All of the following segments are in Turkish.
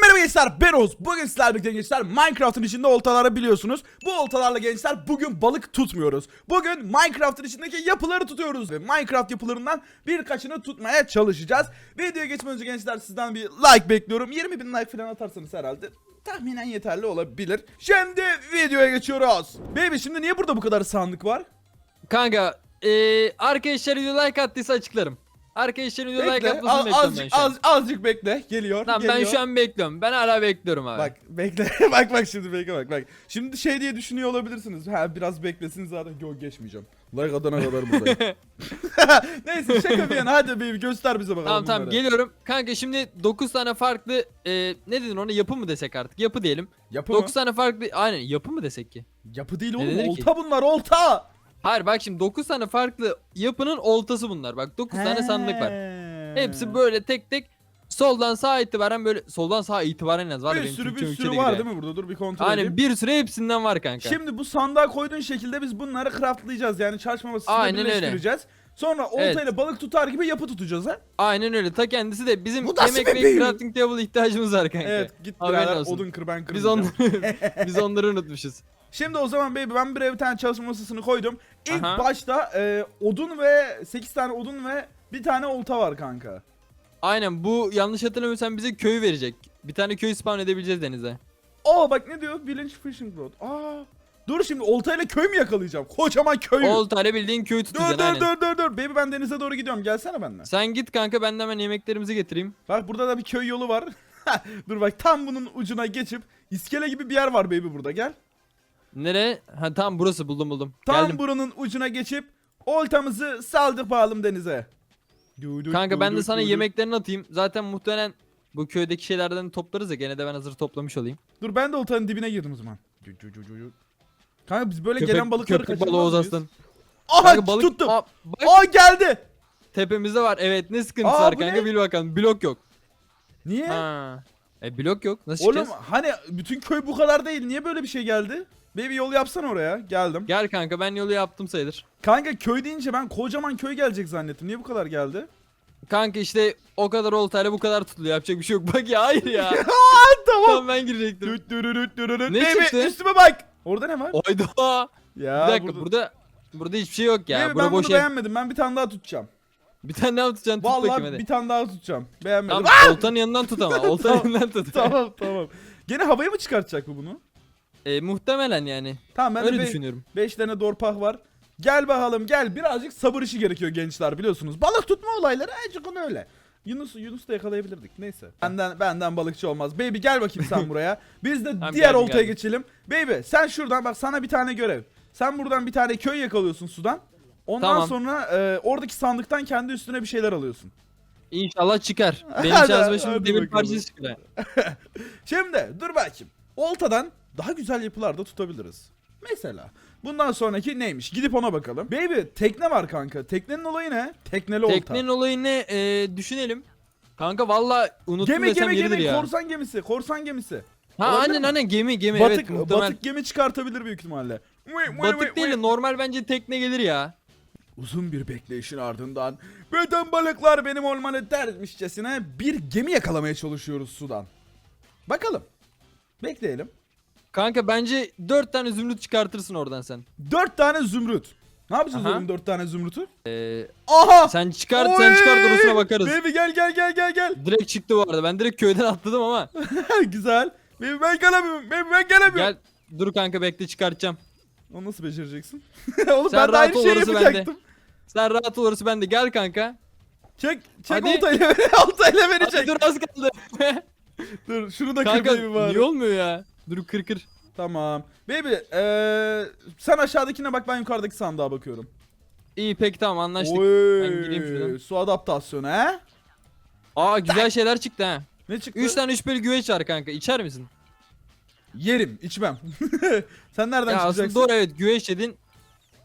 Merhaba gençler ben Oğuz. Bugün sizlerle birlikte gençler Minecraft'ın içinde oltaları biliyorsunuz. Bu oltalarla gençler bugün balık tutmuyoruz. Bugün Minecraft'ın içindeki yapıları tutuyoruz. Ve Minecraft yapılarından birkaçını tutmaya çalışacağız. Videoya geçmeden önce gençler sizden bir like bekliyorum. 20 bin like falan atarsanız herhalde tahminen yeterli olabilir. Şimdi videoya geçiyoruz. Baby şimdi niye burada bu kadar sandık var? Kanka eee arkadaşlar like attıysa açıklarım. Arkadaşlar video like Bekle atmasını az, bekliyorum ben azıcık, şu an. az, azıcık bekle geliyor. Tamam geliyor. ben şu an bekliyorum. Ben hala bekliyorum abi. Bak bekle bak bak şimdi bekle bak bak. Şimdi şey diye düşünüyor olabilirsiniz. Ha biraz beklesin zaten yok geçmeyeceğim. Like atana kadar buradayım. Neyse şaka bir yana hadi baby göster bize bakalım Tamam tamam bunları. geliyorum. Kanka şimdi 9 tane farklı eee ne dedin ona yapı mı desek artık? Yapı diyelim. Yapı 9 mı? tane farklı aynen yapı mı desek ki? Yapı değil oğlum denir ki? olta bunlar olta. Hayır bak şimdi 9 tane farklı yapının oltası bunlar. Bak 9 tane sandık var. Hepsi böyle tek tek soldan sağa itibaren böyle soldan sağa itibaren yaz var ya Bir benim sürü bir sürü var gibi. değil mi burada? Dur bir kontrol edeyim. Aynen bir sürü hepsinden var kanka. Şimdi bu sandığa koyduğun şekilde biz bunları craftlayacağız. Yani çarşma masasında Aynen öyle. birleştireceğiz. Sonra Evet. oltayla balık tutar gibi yapı tutacağız ha. Aynen öyle. Ta kendisi de bizim Bu nasıl yemek bir ve büyü? crafting table ihtiyacımız var kanka. Evet git Haberin birader olsun. odun kır ben Biz kırmayacağım. onları biz onları unutmuşuz. Şimdi o zaman baby ben buraya bir tane çalışma masasını koydum. İlk Aha. başta e, odun ve 8 tane odun ve bir tane olta var kanka. Aynen bu yanlış hatırlamıyorsam bize köy verecek. Bir tane köy spawn edebileceğiz denize. Aa bak ne diyor? Village Fishing Rod. Aa. Dur şimdi oltayla köy mü yakalayacağım? Kocaman köy. Oltayla bildiğin köy Dur tutacaksın dur aynen. dur dur dur. Baby ben denize doğru gidiyorum. Gelsene benimle. Sen git kanka ben de hemen yemeklerimizi getireyim. Bak burada da bir köy yolu var. dur bak tam bunun ucuna geçip iskele gibi bir yer var baby burada gel. Nere? Ha tamam burası buldum buldum. Tam Geldim. buranın ucuna geçip oltamızı saldık bağalım denize. Du, du, Kanka ben de sana du, du. yemeklerini atayım. Zaten muhtemelen bu köydeki şeylerden toplarız ya gene de ben hazır toplamış olayım. Dur ben de oltanın dibine girdim o zaman. Du, du, du, du, du. Kanka biz böyle gelen balıkları köpek balığı kaçırmaz Oğuz mıyız? Aslan. Aha Kanka balık tuttum. Aa, bak Aa geldi. tepemizde var. Evet ne sıkıntısı Aa, var bu kanka ne? bil bakalım. Blok yok. Niye? Ha. E blok yok. Nasıl Oğlum çıkacağız? hani bütün köy bu kadar değil. Niye böyle bir şey geldi? Baby yol yapsana oraya. Geldim. Gel kanka ben yolu yaptım sayılır. Kanka köy deyince ben kocaman köy gelecek zannettim. Niye bu kadar geldi? Kanka işte o kadar oltayla bu kadar tutuluyor. Yapacak bir şey yok. Bak ya hayır ya. tamam. tamam ben girecektim. Düt dürürüt dürürüt. Ne Baby çıktı? üstüme bak. Orada ne var? Oyda. Ya bir dakika burada burada hiçbir şey yok ya. Baby, Bura ben bunu boş ev. beğenmedim. Ben bir tane daha tutacağım. Bir tane daha tutacaksın tut bakayım Vallahi hadi. bir tane daha tutacağım. Beğenmedim. Tamam oltanın yanından tut ama. Oltanın Tamam. yanından tut. tamam tamam. Gene havaya mı çıkartacak bu bunu? E, muhtemelen yani. Tamam ben Öyle de düşünüyorum. 5 tane dorpah var. Gel bakalım gel. Birazcık sabır işi gerekiyor gençler biliyorsunuz. Balık tutma olayları azıcık öyle. Yunus Yunus da yakalayabilirdik. Neyse. Benden benden balıkçı olmaz. Baby gel bakayım sen buraya. Biz de Tamam, diğer geldim, oltaya geldim. geçelim. Baby sen şuradan bak sana bir tane görev. Sen buradan bir tane köy yakalıyorsun sudan. Ondan Tamam. sonra e, oradaki sandıktan kendi üstüne bir şeyler alıyorsun. İnşallah çıkar. Benim Hadi, başım demir bakalım. parçası çıkıyor. Şimdi dur bakayım. Oltadan daha güzel yapılar da tutabiliriz. Mesela bundan sonraki neymiş? Gidip ona bakalım. Baby tekne var kanka. Teknenin olayı ne? Tekneli olta. Teknenin olayı ne? E, düşünelim. Kanka valla unuttum Gemi desem gemi yeridir gemi ya. korsan gemisi korsan gemisi. ha Olabilir aynen mi? aynen gemi gemi batık evet muhtemel. batık gemi çıkartabilir büyük ihtimalle. Batık değil de normal bence tekne gelir ya. Uzun bir bekleyişin ardından bütün balıklar benim olmanı dermişçesine bir gemi yakalamaya çalışıyoruz sudan. Bakalım. Bekleyelim. Kanka bence 4 tane zümrüt çıkartırsın oradan sen. Dört tane zümrüt. Ne yapacağız Aha. oğlum dört tane zümrütü? Ee, Aha! sen çıkart sen çıkart Oy! orasına bakarız. Baby gel gel gel gel gel. Direkt çıktı bu arada. Ben direkt köyden atladım ama. Güzel. Baby ben gelemiyorum. Baby ben gelemiyorum. Gel dur kanka bekle çıkartacağım. Onu nasıl becereceksin? Oğlum Sen ben de aynı şeyi orası bende. Sen rahat ol orası bende. Gel kanka. Çek, çek Hadi. oltayla beni, oltayla beni Hadi çek. dur az kaldı. Dur şunu da kanka kır baby bari. niye olmuyor ya? Dur kır kır. Tamam. Baby eee sen aşağıdakine bak ben yukarıdaki sandığa bakıyorum. İyi peki tamam anlaştık. Oy, Ben gireyim şuradan. Su adaptasyonu he? Aa güzel şeyler çıktı ha. Ne çıktı? 3 tane şüpheli güveç var kanka. İçer misin? Yerim, içmem. sen nereden ya çıkacaksın? aslında doğru evet güveç yedin.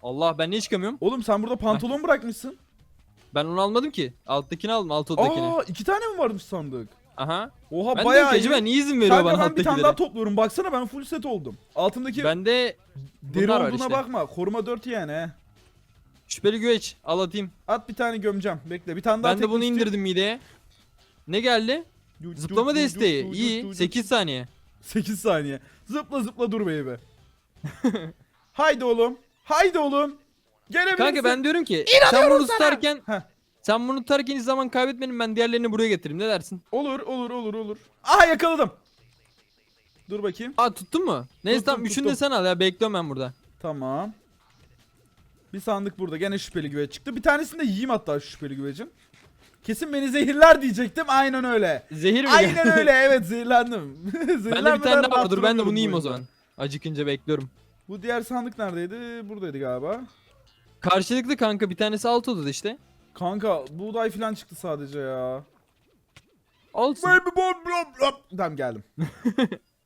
Allah ben niye çıkamıyorum? Oğlum sen burada pantolon bırakmışsın. Ben onu almadım ki. Alttakini aldım alt odadakini. Aa, iki tane mi varmış sandık? Aha. Oha Ben bayağı iyi. acaba niye izin veriyor Kanka bana ben bir tane daha topluyorum. Baksana ben full set oldum. Altındaki Bende deri bunlar var olduğuna işte. bakma. Koruma 4 yani he. Şüpheli güveç al atayım. At bir tane gömeceğim. Bekle bir tane daha Ben de bunu istiyorum. indirdim mideye. Ne geldi? Zıplama desteği. iyi. 8 saniye. 8 saniye. Zıpla zıpla dur baby. Haydi oğlum. Haydi oğlum. Gelebilirsin. Kanka ben diyorum ki sen bunu sana. tutarken Heh. sen bunu tutarken hiç zaman kaybetmedim ben diğerlerini buraya getireyim ne dersin? Olur olur olur olur. Aha yakaladım. Dur bakayım. Aa tuttun mu? Neyse Tuttum, tamam üçünü de tuttum. sen al ya bekliyorum ben burada. Tamam. Bir sandık burada. Gene şüpheli güveç çıktı. Bir tanesini de yiyeyim hatta şu şüpheli güvecin. Kesin beni zehirler diyecektim. Aynen öyle. Zehir mi? Aynen öyle. Evet zehirlendim. Bende bir tane daha var dur ben de bunu yiyeyim o zaman. Acıkınca bekliyorum. Bu diğer sandık neredeydi? Buradaydı galiba. Karşılıklı kanka bir tanesi alt odada işte. Kanka buğday falan çıktı sadece ya. Olsun. Baby bom bom bom. Tamam geldim.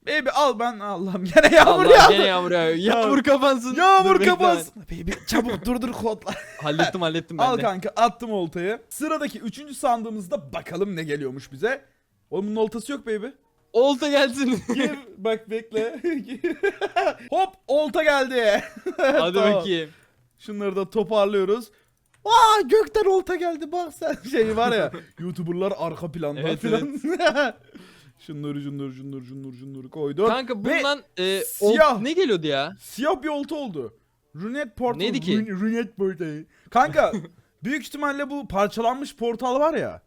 Baby al ben Allah'ım gene yağmur Allah yağdı. gene yağmur yağıyor. Yağmur kapansın. Yağmur Dur, bekle kapas. Baby çabuk durdur kodla. ben. Hallettim hallettim ben al de. kanka attım oltayı. Sıradaki üçüncü sandığımızda bakalım ne geliyormuş bize. Oğlum bunun oltası yok baby. Olta gelsin. Gir bak bekle. Hop olta geldi. Hadi Tamam. bakayım. Şunları da toparlıyoruz. Aa gökten olta geldi bak sen şey var ya YouTuber'lar arka planda Evet, filan. şunları şunları şunları şunları şunları koyduk. Kanka Ve bundan e, siyah. ol- ne geliyordu ya? siyah bir olta oldu. Runet portal. Neydi ki? Run- runet portal. Kanka büyük ihtimalle bu parçalanmış portal var ya.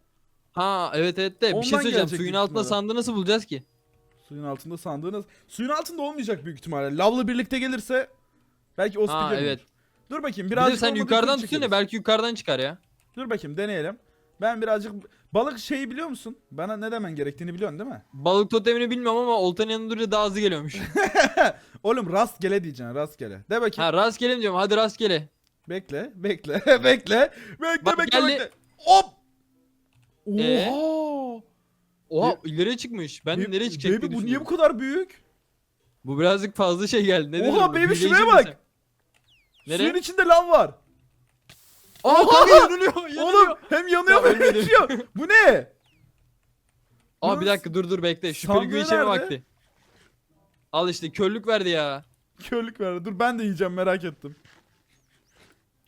Ha evet evet de bir Ondan şey söyleyeceğim. gelecek Suyun büyük altında ihtimalle. sandığı nasıl bulacağız ki? Suyun altında sandığınız. Suyun altında olmayacak büyük ihtimalle. Lavla birlikte gelirse belki o Ha, speaker evet. olur. Dur bakayım Bir de birazcık sen olmadı, yukarıdan yukarı tutuyorsun ya çekeriz. belki yukarıdan çıkar ya. Dur bakayım deneyelim. Ben birazcık balık şeyi biliyor musun? Bana ne demen gerektiğini biliyorsun değil mi? Balık totemini bilmiyorum ama oltanın yanında durunca daha hızlı geliyormuş. Oğlum rastgele diyeceksin rastgele. De bakayım. ha rastgele mi diyorum hadi rastgele. Bekle, bekle, bekle. Bekle, Bak, bekle, geldi. bekle. Hop! Oha! Ee? Oha ileriye çıkmış. Ben nereye çıkacak Baby diye bu niye bu kadar büyük? Bu birazcık fazla şey geldi. Ne Oha, denir bu? baby, Büyüleyici şuraya mi bak. Suyun Nereye? içinde lav var. Aa Oha! kanka yanılıyor. yanılıyor. Oğlum hem yanıyor Ya, hem ölmedim. yaşıyor. Bu ne? Aa bir dakika dur dur bekle. Şüpheli sandığı güneşeme nerede? vakti. Al işte körlük verdi ya. Körlük verdi. Dur ben de yiyeceğim merak ettim.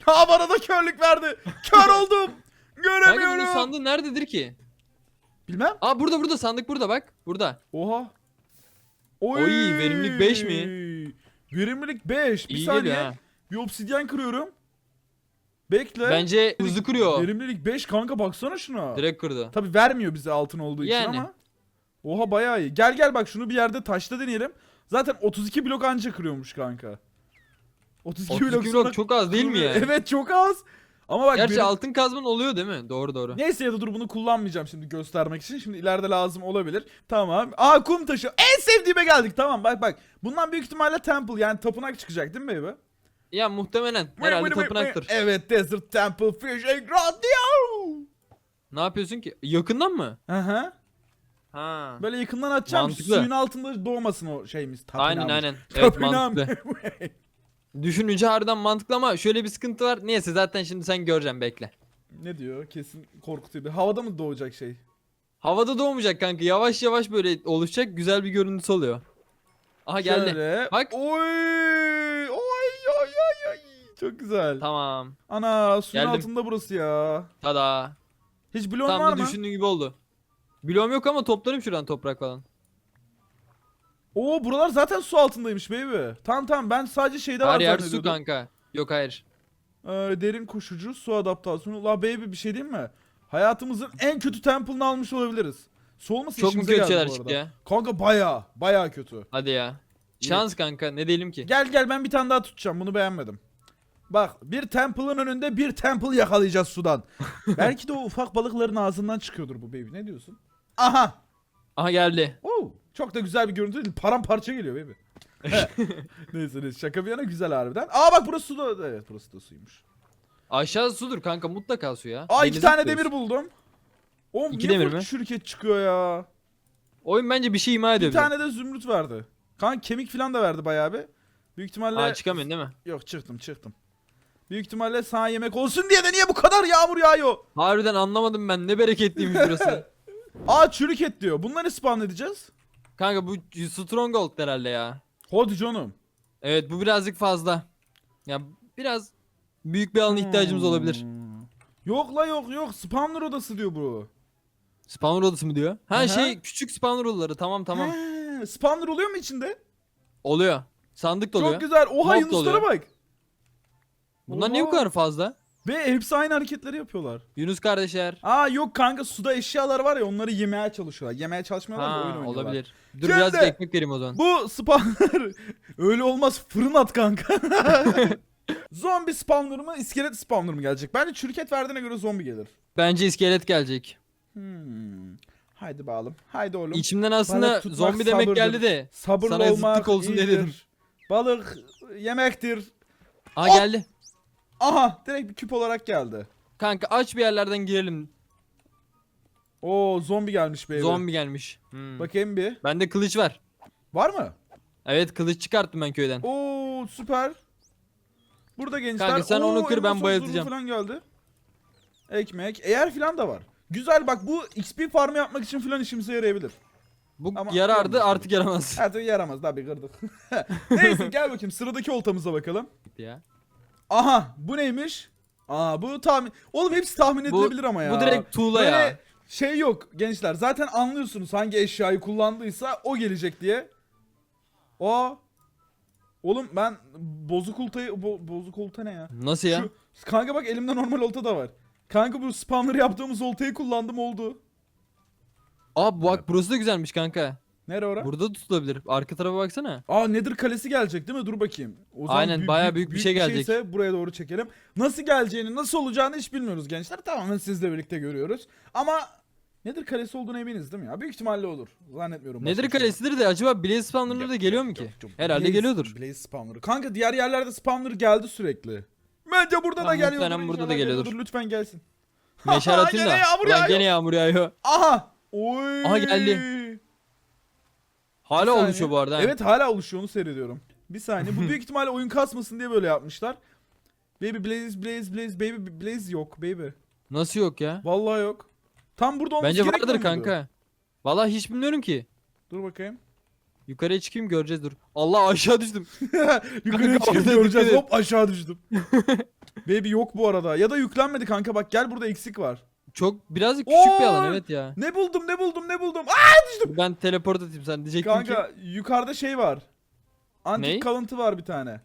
Ha bana da körlük verdi. Kör oldum. Kanka bunun Göremiyorum. sandığı nerededir ki? Bilmem. Aa burada burada sandık burada bak. Burada. Oha. Oy. Oy, verimlilik beş mi? Verimlilik 5. Bir İyi saniye. geliyor ha. Bir obsidyen kırıyorum. Bekle. Bence hızlı kuruyor. Verimlilik 5 kanka baksana şuna. Direkt kırdı. Tabi vermiyor bize altın olduğu için Yani. ama. Oha bayağı iyi. Gel gel bak şunu bir yerde taşta deneyelim. Zaten 32 blok anca kırıyormuş kanka. 32, 32 blok, blok sonra çok az değil mi ya? Evet çok az. Ama bak Gerçi benim- altın kazman oluyor değil mi? Doğru doğru. Neyse ya da dur bunu kullanmayacağım şimdi göstermek için. Şimdi ileride lazım olabilir. Tamam. Aa kum taşı. En sevdiğime geldik. Tamam bak bak. Bundan büyük ihtimalle temple yani tapınak çıkacak değil mi baby? Ya muhtemelen. Herhalde tapınaktır. Evet Desert Temple Fishing Ground diyor. Ne yapıyorsun ki? Yakından mı? Aha. Ha. Böyle yakından atacağım. Mantıklı. Suyun altında doğmasın o şeyimiz. Aynen tapınağımız. aynen. Evet Tapınağım. mantıklı. Düşününce harbiden mantıklı ama şöyle bir sıkıntı var. Neyse zaten şimdi sen göreceksin bekle. ne diyor? Kesin korkutuyor. Bir Havada mı doğacak şey? Havada doğmayacak kanka. Yavaş yavaş böyle oluşacak. Güzel bir görüntüsü oluyor. Aha geldi. Şöyle. Bak. Oy! Oy oy oy oy. Çok güzel. Tamam. Ana suyun Geldim. altında burası ya. Tada. Hiç bloğun var Tam da mı? düşündüğün gibi oldu. Bloğum yok ama toplarım şuradan toprak falan. Oo buralar zaten su altındaymış baby. Tamam tamam ben sadece şeyde var Her yer su zannediyordum. kanka. Yok hayır. Ee, derin koşucu su adaptasyonu. La baby bir şey diyeyim mi? Hayatımızın en kötü temple'ını almış olabiliriz. Su olmasa Çok mu işimize kötü geldi şeyler bu çıktı arada. ya? Kanka baya baya kötü. Hadi ya. Şans kanka ne diyelim ki. Gel gel ben bir tane daha tutacağım bunu beğenmedim. Bak bir temple'ın önünde bir temple yakalayacağız sudan. Belki de o ufak balıkların ağzından çıkıyordur bu baby. Ne diyorsun? Aha. Aha geldi. Oo, çok da güzel bir görüntü değil. Paramparça geliyor baby. neyse neyse şaka bir yana güzel harbiden. Aa bak burası suda. Evet burası da suymuş. Aşağı sudur kanka mutlaka su ya. Aa iki Denize tane gidiyoruz. demir buldum. Oğlum İki niye demir bu mi? şirket çıkıyor ya? Oyun bence bir şey ima Bir ediyor. bize. tane de zümrüt verdi. Kanka kemik falan da verdi bayağı bir. Büyük ihtimalle... Aa çıkamıyorsun değil mi? Yok çıktım çıktım. Büyük ihtimalle sana yemek olsun diye de niye bu kadar yağmur yağıyor? Harbiden anlamadım ben ne bereketliymiş burası. Aa çürük et diyor. Bunları spawn edeceğiz. Kanka bu Stronghold herhalde ya. Hadi canım. Evet bu birazcık fazla. Ya biraz büyük bir alana ihtiyacımız olabilir. Hmm. Yok la yok yok. Spawner odası diyor bu. Spawner odası mı diyor? Ha Aha. şey küçük spawner odaları tamam tamam. He, spawner oluyor mu içinde? Oluyor. Sandık da oluyor. Çok güzel. Oha Mob da Yunuslara bak. Bunlar niye bu Oha. kadar fazla? Ve hepsi aynı hareketleri yapıyorlar. Yunus kardeşler. Aa yok kanka suda eşyalar var ya onları yemeye çalışıyorlar. Yemeye çalışmıyorlar da oyun Ha oynuyorlar. olabilir. Dur Şimdi- birazcık ekmek vereyim o zaman. Bu spawner öyle olmaz fırın at kanka. zombi spawner mı iskelet spawner mı gelecek? Bence çürüket verdiğine göre zombi gelir. Bence iskelet gelecek. Hmm. Haydi bağalım. Haydi oğlum. İçimden aslında tutmak zombi demek sabırdır. geldi de. Sabırlı sana olmak zıtlık olsun diye iyidir. dedim. Balık yemektir. Aa Hop! geldi. Aha direkt bir küp olarak geldi. Kanka aç bir yerlerden girelim. Oo zombi gelmiş baby. Zombi gelmiş. Hmm. Bakayım bir. Bende kılıç var. Var mı? Evet kılıç çıkarttım ben köyden. Oo süper. Burada gençler. Kanka sen onu Oo, kır, ben elmas huzuru falan geldi. Ekmek. Eğer falan da var. Güzel bak bu XP farmı yapmak için falan işimize yarayabilir. Bu Ama yarardı artık yaramaz. Türlü yaramaz tabii kırdık. Neyse gel bakayım sıradaki oltamıza bakalım. ya. Aha bu neymiş? Aa bu tahmin... Oğlum hepsi tahmin Bu- edilebilir ama ya. Bu direkt tuğla Böyle ya. şey yok gençler. Zaten anlıyorsunuz hangi eşyayı kullandıysa o gelecek diye. O. Oğlum ben bozuk oltayı... Bo- bozuk olta ne ya? Nasıl ya? Şu, kanka bak elimde normal olta da var. Kanka bu spawner yaptığımız oltayı kullandım oldu. Aa bak burası da güzelmiş kanka. Nere ora? Burada da tutulabilir. Arka tarafa baksana. Aa Nether kalesi gelecek değil mi? Dur bakayım. O Aynen, bayağı büyük bir şey gelecek. şeyse buraya doğru çekelim. Nasıl geleceğini, nasıl olacağını hiç bilmiyoruz gençler. Tamamen sizle birlikte görüyoruz. Ama Nether kalesi olduğuna eminiz değil mi ya? Büyük ihtimalle olur. Zannetmiyorum. bir şey. kalesidir de acaba Blaze spawner'ları da geliyor mu ki? Yok, yok. Herhalde Blaze- geliyordur. Blaze spawner. Kanka diğer yerlerde spawner geldi sürekli. Bence burada da Tamam, geliyordur. muhtemelen burada da inşallah geliyordur. Lütfen gelsin. Meşale atayım da. Gene yağmur Ulan yağıyor. gene yağmur yağıyor. Aha. Oy. Aha, geldi. Hala saniye. oluşuyor bu arada. Evet hala oluşuyor onu seyrediyorum. Bir saniye bu büyük ihtimalle oyun kasmasın diye böyle yapmışlar. Baby Blaze Blaze Blaze Baby Blaze yok baby. Nasıl yok ya? Vallahi yok. Tam burada olması Bence vardır kanka. Vallahi hiç bilmiyorum ki. Dur bakayım. Yukarıya çıkayım göreceğiz dur. Allah aşağı düştüm. Yukarıya çıkıp göreceğiz. Hop aşağı düştüm. baby yok bu arada. Ya da yüklenmedi kanka bak gel burada eksik var. Çok birazcık küçük bir Oo! alan evet ya. Ne buldum ne buldum ne buldum. Aa! Ben teleport atayım sen diyecektin Kanka ki. yukarıda şey var. Antik Ney? kalıntı var bir tane.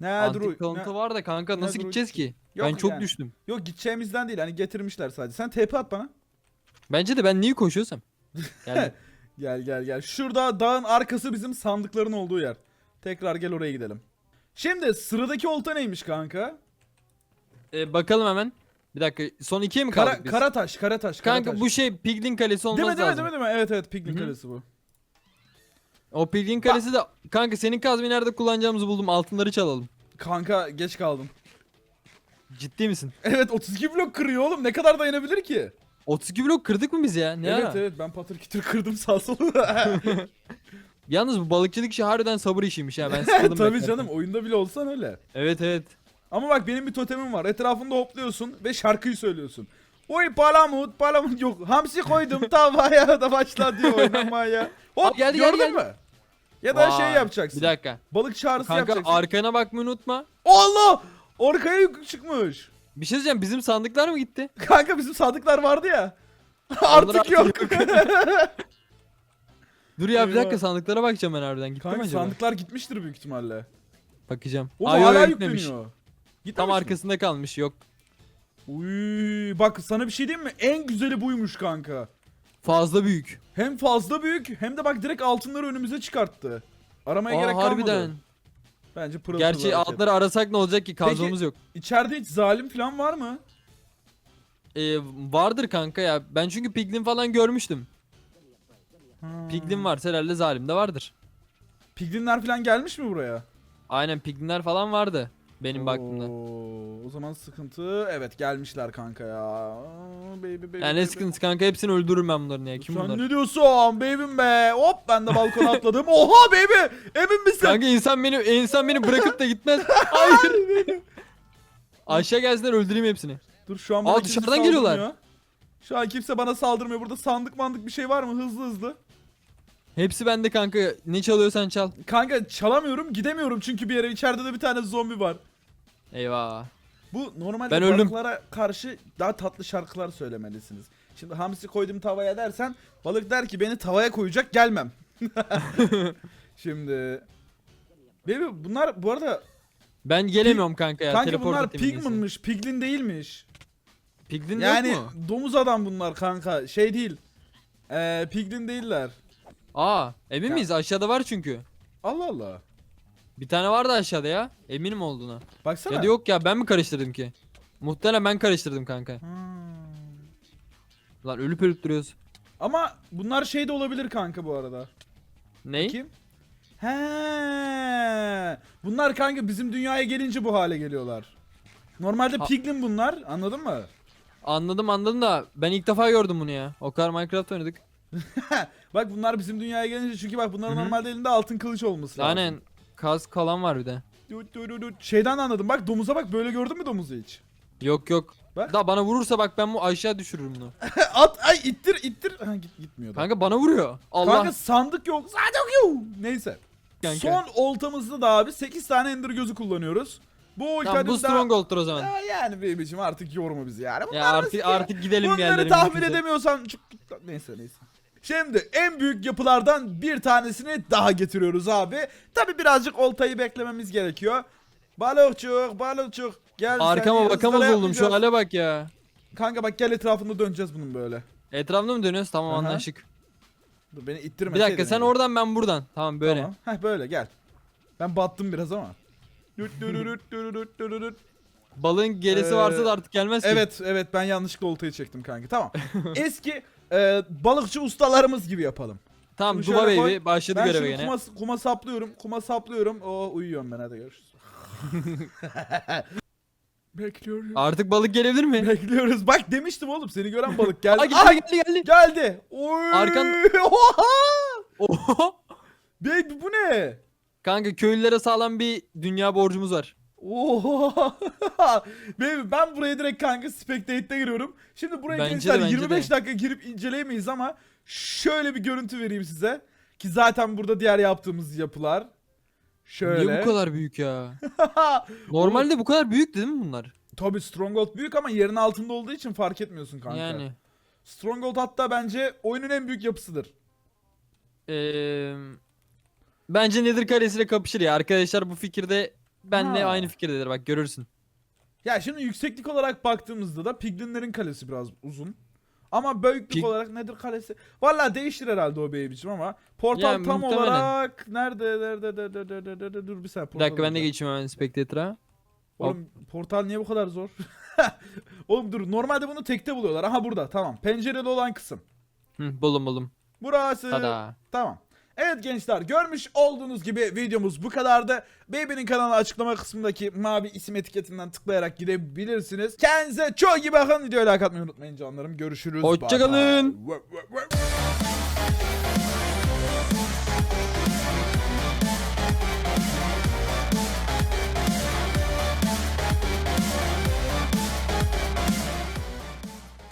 Ne Antik kalıntı ne- var da kanka nasıl dur- gideceğiz ki? Yok ben çok yani. düştüm. Yok gideceğimizden değil hani getirmişler sadece. Sen TP at bana. Bence de ben niye koşuyorsam. Gel gel gel. Şurada dağın arkası bizim sandıkların olduğu yer. Tekrar gel oraya gidelim. Şimdi sıradaki olta neymiş kanka? Ee, bakalım hemen. Bir dakika son ikiye mi kaldık Kara, biz? karataş, karataş, Kanka karataş. bu şey Piglin Kalesi olmaz Değil mi değil mi lazım. değil mi değil mi? Evet evet Piglin Hı kalesi bu. O Piglin Kalesi de kanka senin kazmayı nerede kullanacağımızı buldum. Altınları çalalım. Kanka geç kaldım. Ciddi misin? Evet 32 blok kırıyor oğlum. Ne kadar dayanabilir ki? 32 blok kırdık mı biz ya? Ne evet ara? evet ben patır kütür kırdım sağ solu. Yalnız bu balıkçılık işi harbiden sabır işiymiş ya. Ben sıkıldım. Tabii canım oyunda bile olsan öyle. Evet evet. Ama bak benim bir totemim var. Etrafında hopluyorsun ve şarkıyı söylüyorsun. Oy palamut palamut yok. Hamsi koydum tavaya da başla diyor oynamaya. Hop Aa, geldi, geldi, gördün geldi. mü? Ya da şey Vay, yapacaksın. Bir dakika. Balık çağrısı Kanka yapacaksın. arkana bakmayı unutma. Allah! Orkaya yük çıkmış. Bir şey diyeceğim bizim sandıklar mı gitti? Kanka bizim sadıklar vardı ya. artık artık yok. Dur ya bir Eyvah. dakika sandıklara bakacağım ben harbiden. Gitti mi Kanka acaba? sandıklar gitmiştir büyük ihtimalle. Bakacağım. O Aa, yo, hala yo, gitmemiş. yükleniyor. Gitmemiş Tam mi? arkasında kalmış yok. Uy, bak sana bir şey diyeyim mi? En güzeli buymuş kanka. Fazla büyük. Hem fazla büyük hem de bak direkt altınları önümüze çıkarttı. Aramaya Aa gerek harbiden. kalmadı. Bence pırıltılı Gerçi hareket. altları arasak ne olacak ki kazmamız yok. İçeride hiç zalim falan var mı? Ee, vardır kanka ya. Ben çünkü piglin falan görmüştüm. Piglin varsa herhalde zalim de vardır. Piglinler falan gelmiş mi buraya? Aynen piglinler falan vardı. Benim baktığımda. Oo, O zaman sıkıntı. Evet gelmişler kanka ya. Aa, Baby baby. Yani ne baby. sıkıntı kanka hepsini öldürürüm ben bunların ya. Kim Sen bunlar? ne diyorsun baby'm be? Hop ben de balkona atladım. Oha baby! Emin misin? Kanka insan beni insan beni bırakıp da gitmez. Hayır. Aşağı gelsinler öldüreyim hepsini. Dur şu an Aa, kimse dışarıdan geliyorlar. Şu an kimse bana saldırmıyor. Burada sandık mandık bir şey var mı? Hızlı hızlı. Hepsi bende kanka. Ne çalıyorsan çal. Kanka çalamıyorum gidemiyorum çünkü bir yere içeride de bir tane zombi var. Eyvah. Bu normalde Ben öldüm. balıklara karşı daha tatlı şarkılar söylemelisiniz. Şimdi hamsi koydum tavaya dersen balık der ki beni tavaya koyacak gelmem. Şimdi Baby bunlar bu arada Ben gelemiyorum kanka ya. kanka teleport bunlar ettim neyse. pigmanmış, piglin değilmiş. Piglin yani yok mu? domuz adam bunlar kanka. Şey değil. Ee, piglin değiller. Aa emin Ya- miyiz? Aşağıda var çünkü. Allah Allah. Bir tane vardı aşağıda ya. Eminim olduğuna. Baksana. Ya da yok ya ben mi karıştırdım ki? Muhtemelen ben karıştırdım kanka. Hmm. Lan ölüp ölüp duruyoruz. Ama bunlar şey de olabilir kanka bu arada. Ney? Kim? He. Bunlar kanka bizim dünyaya gelince bu hale geliyorlar. Normalde Ha- piglin bunlar. Anladın mı? Anladım anladım da ben ilk defa gördüm bunu ya. O kadar Minecraft oynadık. bak bunlar bizim dünyaya gelince çünkü bak bunların Hı hı. normalde elinde altın kılıç olması lazım. Aynen kaz kalan var bir de. Şeyden anladım. Bak domuza bak böyle gördün mü domuzu hiç? Yok yok. Bak. Da bana vurursa bak ben bu aşağı düşürürüm bunu. At ay ittir ittir. Ha, git, gitmiyor da. Kanka bana vuruyor. Allah. Kanka sandık yok. Sandık yok. Neyse. Kanka. Son oltamızda da abi 8 tane ender gözü kullanıyoruz. Bu Tamam bu oltanın da... stronghold'tur o zaman. Ya yani bebeğim artık yorma bizi yani. Ya Bunlar artık nasıl artık gidelim Bunları yerlerimize. tahmin edemiyorsan çık git lan. neyse neyse. Şimdi en büyük yapılardan bir tanesini daha getiriyoruz abi. Tabi birazcık oltayı beklememiz gerekiyor. Balıkçık balıkçık gel Arkama bakamaz ızgara oldum şu yapmayacağız. hale bak ya. Kanka bak gel etrafında döneceğiz bunun böyle. Etrafında mı dönüyoruz? Tamam Aha. anlaştık. Dur beni ittirme. Bir dakika sen oradan ben buradan. Tamam böyle. Tamam. Heh böyle gel. Ben battım biraz ama. Dut dut dut dut. Balığın gerisi Ee, varsa da artık gelmez ki. Evet evet ben yanlışlıkla oltayı çektim kanka. Tamam. Eski e, balıkçı ustalarımız gibi yapalım. Tamam Şunu Duba şöyle Baby koy. başladı ben göreve şimdi gene. kuma, kuma saplıyorum. Kuma saplıyorum. O uyuyorum ben hadi görüşürüz. Bekliyoruz. Artık balık gelebilir mi? Bekliyoruz. Bak demiştim oğlum seni gören balık geldi. Aa, geldi, Ay, geldi geldi. geldi. Oy. Arkan- Oha! Oho. Baby bu ne? Kanka köylülere sağlam bir dünya borcumuz var. Oha! Baby ben buraya direkt kanka spectate'de giriyorum. Şimdi buraya Bence gençler de, bence 25 de. dakika girip inceleyemeyiz ama şöyle bir görüntü vereyim size. Ki zaten burada diğer yaptığımız yapılar. Şöyle. Niye bu kadar büyük ya? Normalde bu kadar büyük değil mi bunlar? Tabii Stronghold büyük ama yerin altında olduğu için fark etmiyorsun kanka. Yani. Stronghold hatta bence oyunun en büyük yapısıdır. Eee bence Nether kalesiyle kapışır ya. Arkadaşlar bu fikirde benle Ha. aynı fikirdedir bak görürsün. Ya şimdi yükseklik olarak baktığımızda da Piglinlerin kalesi biraz uzun. Ama büyüklük Pig- olarak nedir kalesi? Valla değiştir herhalde o baby'cim ama portal Yani tam muhtemelen. olarak nerede nerede nerede nerede nerede, dur bir saniye Bir portal dakika ben de burada. geçeyim hemen Spectator'a. Oğlum portal niye bu kadar zor? Oğlum dur normalde bunu tekte buluyorlar. Aha burada tamam. Pencereli olan kısım. Hı, buldum buldum. Burası. Tada. Tamam. Evet gençler görmüş olduğunuz gibi videomuz bu kadardı. Baby'nin kanalı açıklama kısmındaki mavi isim etiketinden tıklayarak gidebilirsiniz. Kendinize çok iyi bakın. Videoya like atmayı unutmayın canlarım. Görüşürüz. Hoşçakalın.